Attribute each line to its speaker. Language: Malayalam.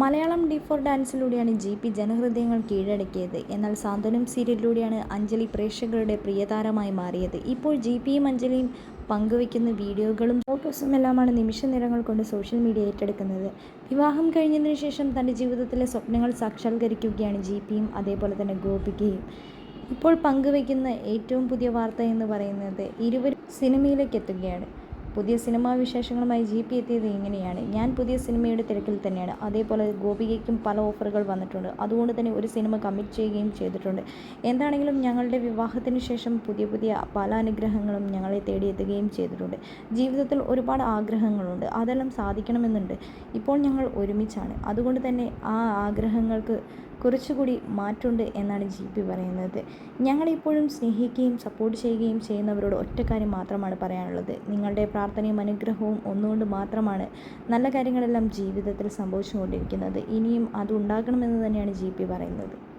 Speaker 1: മലയാളം ഡി ഫോർ ഡാൻസിലൂടെയാണ് ജി പി ജനഹൃദയങ്ങൾ കീഴടക്കിയത്. എന്നാൽ സാന്ത്വനം സീരിയലിലൂടെയാണ് അഞ്ജലി പ്രേക്ഷകരുടെ പ്രിയതാരമായി മാറിയത്. ഇപ്പോൾ ജി പിയും അഞ്ജലിയും പങ്കുവയ്ക്കുന്ന വീഡിയോകളും ഫോട്ടോസും എല്ലാമാണ് നിമിഷ നിറങ്ങൾ കൊണ്ട് സോഷ്യൽ മീഡിയ ഏറ്റെടുക്കുന്നത്. വിവാഹം കഴിഞ്ഞതിന് ശേഷം തന്റെ ജീവിതത്തിലെ സ്വപ്നങ്ങൾ സാക്ഷാത്കരിക്കുകയാണ് ജി പിയും അതേപോലെ തന്നെ ഗോപികയും. ഇപ്പോൾ പങ്കുവയ്ക്കുന്ന ഏറ്റവും പുതിയ വാർത്ത എന്ന് പറയുന്നത് ഇരുവരും സിനിമയിലേക്ക് എത്തുകയാണ്. പുതിയ സിനിമാ വിശേഷങ്ങളുമായി ജി പി എത്തിയത് ഇങ്ങനെയാണ്. ഞാൻ പുതിയ സിനിമയുടെ തിരക്കിൽ തന്നെയാണ്. അതേപോലെ ഗോപികയ്ക്കും പല ഓഫറുകൾ വന്നിട്ടുണ്ട്. അതുകൊണ്ട് തന്നെ ഒരു സിനിമ കമ്മിറ്റ് ചെയ്യുകയും ചെയ്തിട്ടുണ്ട്. എന്താണെങ്കിലും ഞങ്ങളുടെ വിവാഹത്തിന് ശേഷം പുതിയ പുതിയ പല അനുഗ്രഹങ്ങളും ഞങ്ങളെ തേടിയെത്തുകയും ചെയ്തിട്ടുണ്ട്. ജീവിതത്തിൽ ഒരുപാട് ആഗ്രഹങ്ങളുണ്ട്. അതെല്ലാം സാധിക്കണമെന്നുണ്ട്. ഇപ്പോൾ ഞങ്ങൾ ഒരുമിച്ചാണ്. അതുകൊണ്ട് തന്നെ ആ ആഗ്രഹങ്ങൾക്ക് കുറച്ചുകൂടി മാറ്റുണ്ട് എന്നാണ് ജി പി പറയുന്നത്. ഞങ്ങളിപ്പോഴും സ്നേഹിക്കുകയും സപ്പോർട്ട് ചെയ്യുകയും ചെയ്യുന്നവരോട് ഒറ്റ കാര്യം മാത്രമാണ് പറയാനുള്ളത്. നിങ്ങളുടെ പ്രാർത്ഥനയും അനുഗ്രഹവും ഒന്നുകൊണ്ട് മാത്രമാണ് നല്ല കാര്യങ്ങളെല്ലാം ജീവിതത്തിൽ സംഭവിച്ചുകൊണ്ടിരിക്കുന്നത്. ഇനിയും അത് ഉണ്ടാകണമെന്ന് തന്നെയാണ് ജി പി പറയുന്നത്.